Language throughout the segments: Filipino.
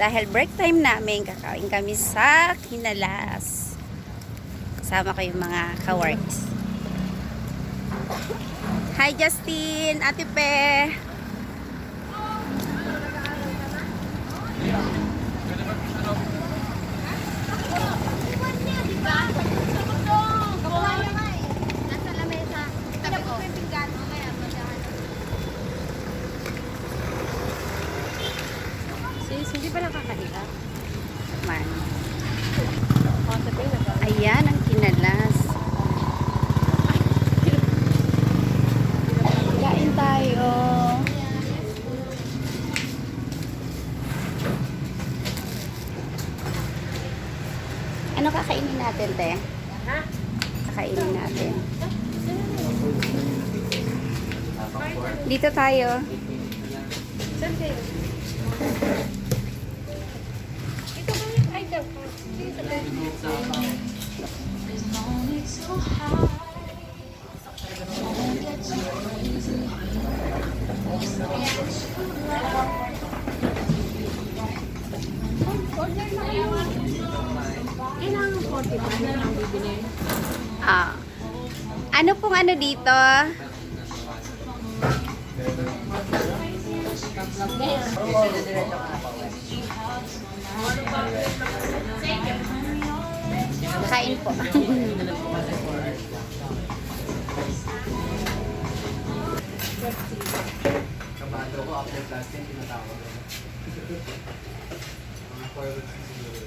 Dahil break time namin, kakain kami sa Kinalas. Kasama ko yung mga ka-works. Hi Justin, Ate Pe. Nasa lamesa. Tabi ko. Mamaya, pagdahan. Sis, hindi pa nakakahiya. Man. Oh, sabi na ba? Ayan ang Kinalas. Kain tayo. Ano kakainin natin, te? Ha? Kakainin natin. Dito tayo. Saan kayo? Ito ba yung dyan. Dito ba? Kailangan 40 na lang bibili. Ah. Ano pong ano dito? Kain po. Kamado ko after class 10, tinatawag ko. Mga forward siguro.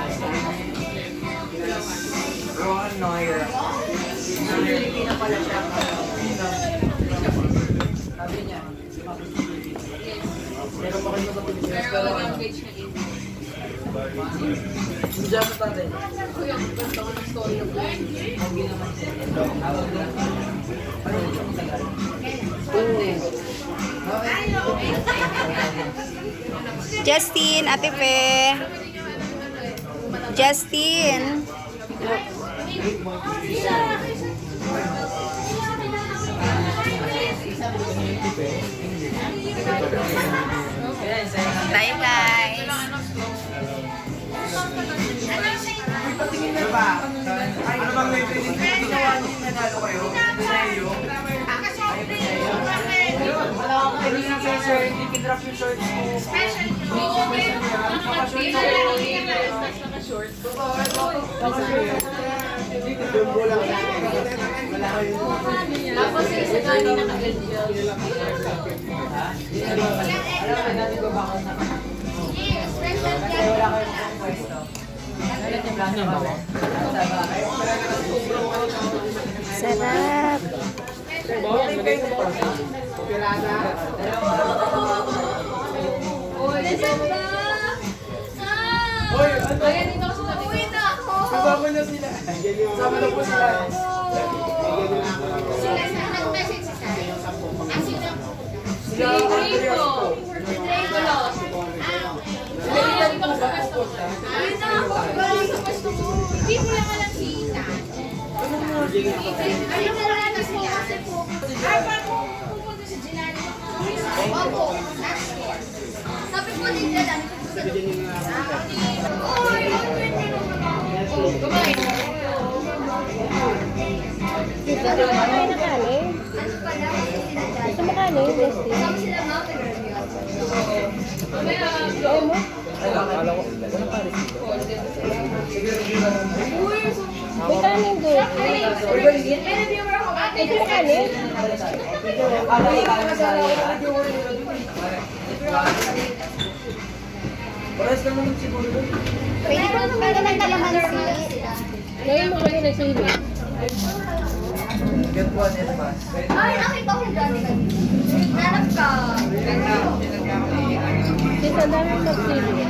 Neuer. Pilipino pala siya. Sabi niya, Pero kayo sa Pilipinas, pero ano? Diyan sa tatay. Hindi naman siya. Tawag lang. Ano yung sa Tagalog? Justin, Ate. Justin. Bye guys. Ano ba? Bang may? Ginawa niyo yung nanalo kayo? Sa iyo? Wala akong training sa sir. Hindi kinrap yung shorts ko. Naka-shorts ko. Hindi ko jumbo lang. Wala kayo. Tapos yung dati naka-ganyan. Ha? Alam mo, dati ko ba ako sa... Kasi wala kayo pang pwesto. Galit yung plano kami. Sa bahay. Sarap. Okay, kayo po. Pirata. Hoy, ano? Kasama na sila. Kasama na po sila. Sila ang Andrea po. Sila ilan po ba po po? Sabi ko din nila, dami ko gusto. Ay, nakanin. Ano pala? Sila Gusto mo kanin, Justin? Sama sila mga pinag-review. Ayaw mo? Akala ko, wala pa rin dito. May kanin doon. Ito mo kanin? Akala ko kami sa Pares naman siguro doon. Pwede pwede ng kalamansi? Ngayon mo kayo nagsili. Get one and pass. Ay, nakita ko dati. Hanap ka. Kasi ang dami nagsili.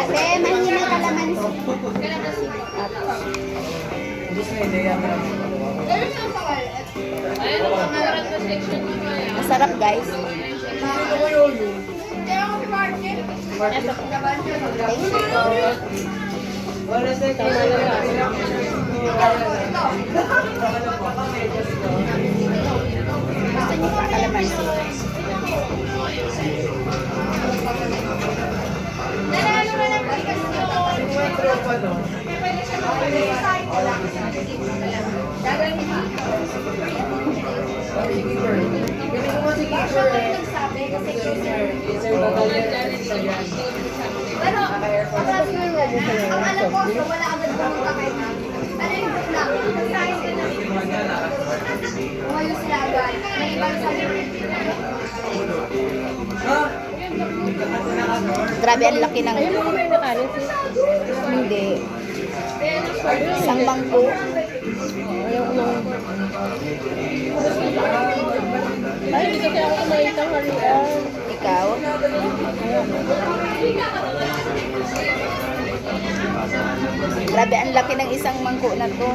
Ate, mahina kalamansi. Gusto mo idea ka Masarap guys. Thank you. Wala sa ito. Gusto niyo pa kalamansi. Pero, ang alam ko, so wala agad pumunta kay Ano yung namin? Nag-sign ka na. Umayo sila agad. May ibang sabi. Grabe, ang laki ng... Ayun mo may nakalit. Hindi. Isang bangko. Ayaw ko nang... Ay, hindi kasi ako kumain ng harian. Ikaw? Grabe, ang laki ng isang mangko na to.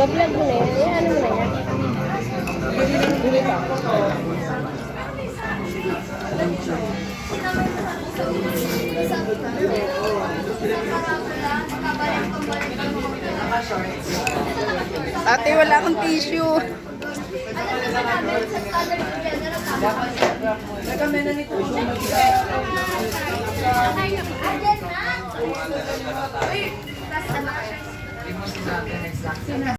Bablog mo na yan. Eh, ano mo na yan? Dili pa. Ate, wala akong tissue. Recommend na ni